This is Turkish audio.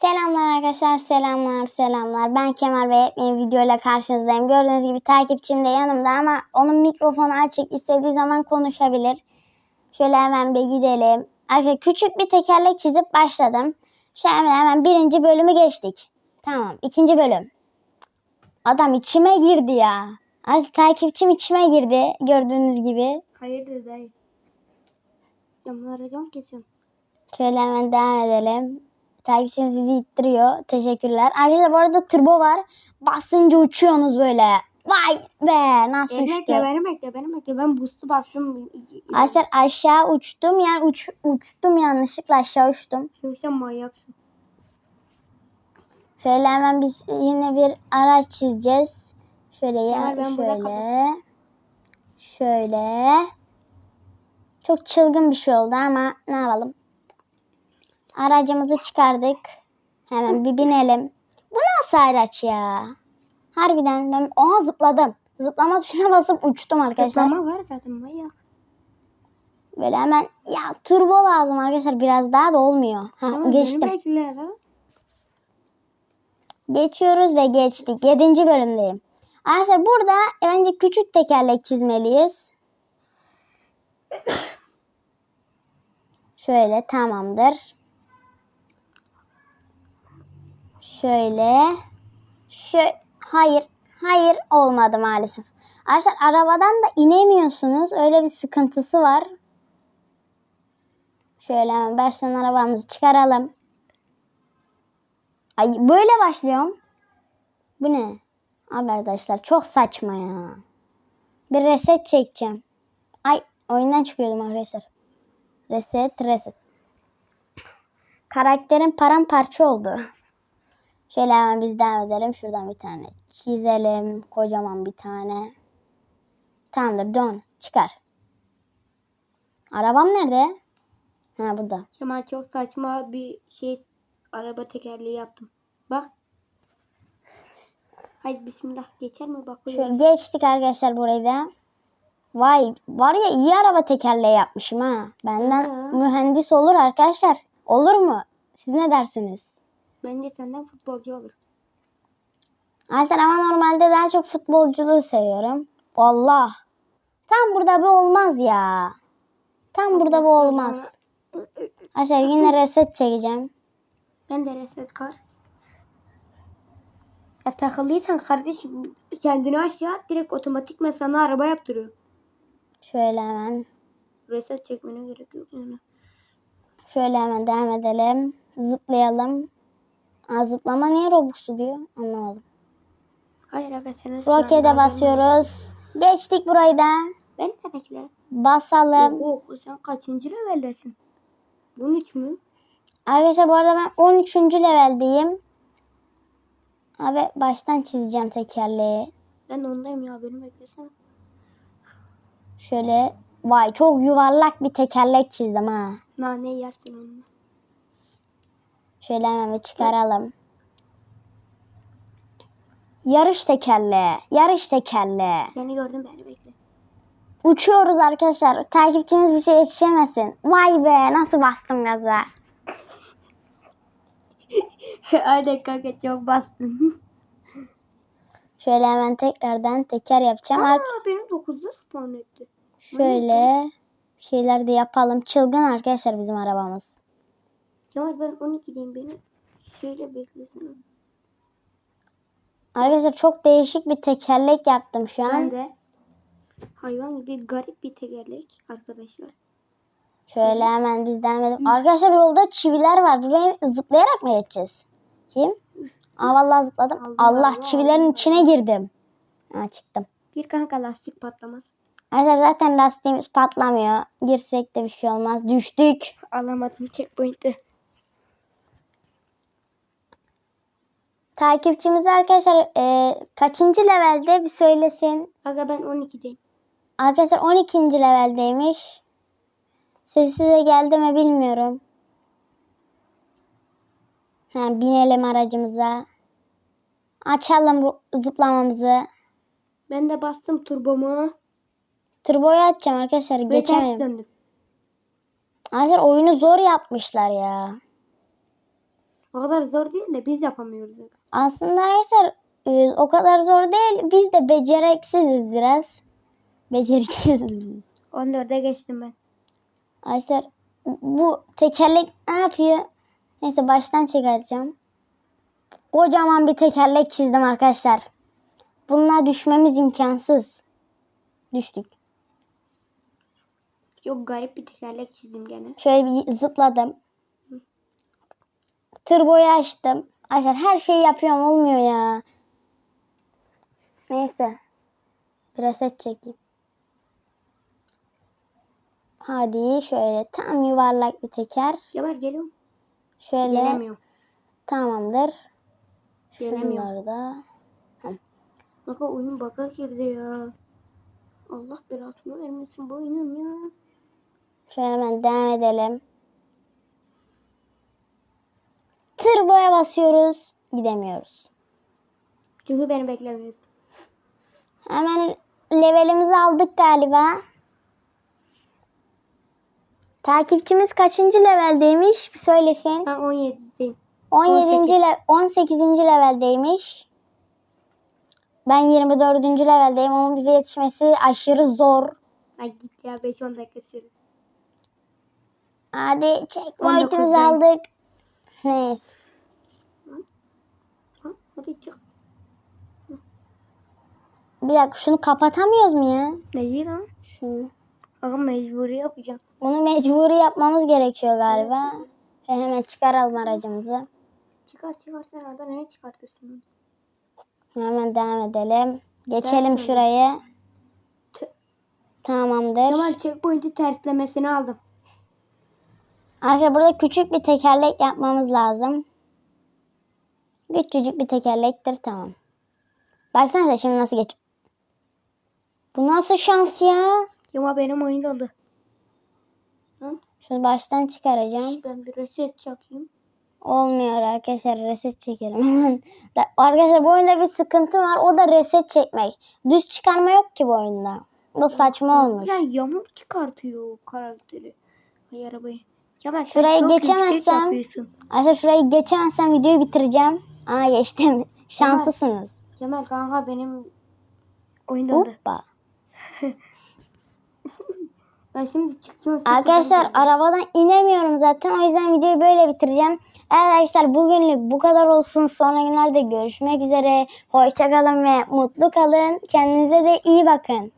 Selamlar arkadaşlar, selamlar, selamlar. Ben Kemal ve yepyeni videoyla karşınızdayım. Gördüğünüz gibi takipçim de yanımda ama onun mikrofonu açık. istediği zaman konuşabilir. Şöyle hemen bir gidelim. Arkadaşlar küçük bir tekerlek çizip başladım. Şu hemen hemen birinci bölümü geçtik. Tamam, ikinci bölüm. Adam içime girdi ya. Artık takipçim içime girdi gördüğünüz gibi. Hayırdır dayı? Camları cam kesin. Şöyle hemen devam edelim. Takipçimiz bizi ittiriyor. Teşekkürler. Arkadaşlar bu arada turbo var. Basınca uçuyorsunuz böyle. Vay be nasıl Bekle uçtu. beni bekle beni bekle. Ben boost'u bastım. Arkadaşlar aşağı uçtum. Yani uç, uçtum yanlışlıkla aşağı uçtum. Şimdi sen manyaksın. Şöyle hemen biz yine bir araç çizeceğiz. Şöyle ya ben şöyle. Şöyle. Çok çılgın bir şey oldu ama ne yapalım. Aracımızı çıkardık. Hemen bir binelim. Bu nasıl araç ya? Harbiden ben oha zıpladım. Zıplama tuşuna basıp uçtum arkadaşlar. Zıplama var zaten manyak. Böyle hemen ya turbo lazım arkadaşlar biraz daha da olmuyor. Ha, Tamam, geçtim. Geçiyoruz ve geçtik. Yedinci bölümdeyim. Arkadaşlar burada bence küçük tekerlek çizmeliyiz. Şöyle tamamdır. Şöyle. Şöyle. Hayır. Hayır olmadı maalesef. Arkadaşlar arabadan da inemiyorsunuz. Öyle bir sıkıntısı var. Şöyle hemen baştan arabamızı çıkaralım. Ay böyle başlıyorum. Bu ne? Abi arkadaşlar çok saçma ya. Bir reset çekeceğim. Ay oyundan çıkıyordum arkadaşlar. Reset reset. Karakterin paramparça oldu. Şöyle hemen biz devam edelim. Şuradan bir tane çizelim. Kocaman bir tane. Tamamdır dön. Çıkar. Arabam nerede? Ha burada. Kemal çok saçma bir şey araba tekerleği yaptım. Bak. Haydi bismillah geçer mi bak. Şöyle geçtik arkadaşlar burayı da. Vay var ya iyi araba tekerleği yapmışım ha. Benden Hı. mühendis olur arkadaşlar. Olur mu? Siz ne dersiniz? Bence senden futbolcu olur. Arkadaşlar ama normalde daha çok futbolculuğu seviyorum. Allah. Tam burada bu olmaz ya. Tam burada bu olmaz. Arkadaşlar yine reset çekeceğim. Ben de reset kar. Ya takıldıysan kardeşim kendini aşağı direkt otomatikman sana araba yaptırıyor. Şöyle hemen. Reset çekmene gerek yok yani. Şöyle hemen devam edelim. Zıplayalım. Aa, zıplama niye Robux'u diyor? Anlamadım. Hayır arkadaşlar. Roket'e basıyoruz. Geçtik burayı da. Ben de bekle. Basalım. Oho sen kaçıncı leveldesin? 13 mü? Arkadaşlar bu arada ben 13. leveldeyim. Abi baştan çizeceğim tekerleği. Ben ondayım ya beni beklesene. Şöyle vay çok yuvarlak bir tekerlek çizdim ha. Nane yersin onunla. Şöyle hemen bir çıkaralım. Yarış tekerleği. Yarış tekerleği. Seni gördüm beni bekle. Uçuyoruz arkadaşlar. Takipçimiz bir şey yetişemesin. Vay be nasıl bastım gaza. Aynen kanka çok bastın. Şöyle hemen tekrardan teker yapacağım. Aa Ar- beni 9'da spawn etti. Şöyle şeyler de yapalım. Çılgın arkadaşlar bizim arabamız. Kemal ben 12'deyim beni. Şöyle beklesene. Arkadaşlar çok değişik bir tekerlek yaptım şu an. Ben de hayvan gibi garip bir tekerlek arkadaşlar. Şöyle hemen biz devam. Arkadaşlar yolda çiviler var. Buraya zıplayarak mı geçeceğiz? Kim? Aa vallahi zıpladım. Allah Allah, Allah, çivilerin Allah. içine girdim. Ha çıktım. Gir kanka lastik patlamaz. Arkadaşlar zaten lastiğimiz patlamıyor. Girsek de bir şey olmaz. Düştük. Alamadım checkpoint'i. Takipçimiz arkadaşlar e, kaçıncı levelde bir söylesin. Aga ben 12'deyim. Arkadaşlar 12. leveldeymiş. Sesi size geldi mi bilmiyorum. Ha, binelim aracımıza. Açalım zıplamamızı. Ben de bastım turbomu. Turboyu açacağım arkadaşlar. Ve döndüm. Arkadaşlar oyunu zor yapmışlar ya. O kadar zor değil de biz yapamıyoruz. Aslında arkadaşlar e, o kadar zor değil. Biz de beceriksiziz biraz. Beceriksiziz biz. 14'e geçtim ben. Arkadaşlar bu tekerlek ne yapıyor? Neyse baştan çıkaracağım. Kocaman bir tekerlek çizdim arkadaşlar. Bununla düşmemiz imkansız. Düştük. Çok garip bir tekerlek çizdim gene. Şöyle bir zıpladım. Turboyu açtım. Arkadaşlar her şeyi yapıyorum olmuyor ya. Neyse. Biraz et çekeyim. Hadi şöyle tam yuvarlak bir teker. Cemal geliyorum. Şöyle Gelemiyorum. tamamdır. Gelemiyorum. Şunları da. Bak o oyun baka girdi ya. Allah belasını vermesin bu oyunun ya. Şöyle hemen devam edelim. Turboya basıyoruz. Gidemiyoruz. Çünkü beni beklemiyorsun. Hemen levelimizi aldık galiba. Takipçimiz kaçıncı leveldeymiş? Bir söylesin. Ben 17'deyim. 17. 18. Le 18. leveldeymiş. Ben 24. leveldeyim ama bize yetişmesi aşırı zor. Ay git ya 5-10 dakika sürdü. Hadi checkpoint'imizi 19'dayım. aldık. Hadi çık. Bir dakika şunu kapatamıyoruz mu ya? Neyi lan? Şunu. Aga mecburi yapacağım. Bunu mecburi yapmamız gerekiyor galiba. Şöyle hemen çıkaralım aracımızı. Çıkar çıkar sen orada ne çıkartırsın? Hemen devam edelim. Geçelim Dersin. şurayı. Tamamdır. Kemal checkpoint'i terslemesini aldım. Arkadaşlar burada küçük bir tekerlek yapmamız lazım. Küçücük bir tekerlektir tamam. Baksanıza şimdi nasıl geç. Bu nasıl şans ya? Kemal benim oyun oldu. Hı? Şunu baştan çıkaracağım. Ben bir reset çakayım. Olmuyor arkadaşlar reset çekelim Arkadaşlar bu oyunda bir sıkıntı var o da reset çekmek. Düz çıkarma yok ki bu oyunda. Bu saçma olmuş. Ya yamuk çıkartıyor o karakteri. Ay arabayı. Sen Şurayı geçemezsem-. Arkadaşlar şurayı geçemezsem videoyu bitireceğim. Aa geçtim. Şanslısınız. Kemal kanka benim oyun oldu. Hoppa. Ben şimdi ses Arkadaşlar arabadan inemiyorum zaten. O yüzden videoyu böyle bitireceğim. Evet arkadaşlar bugünlük bu kadar olsun. Sonra günlerde görüşmek üzere. Hoşçakalın ve mutlu kalın. Kendinize de iyi bakın.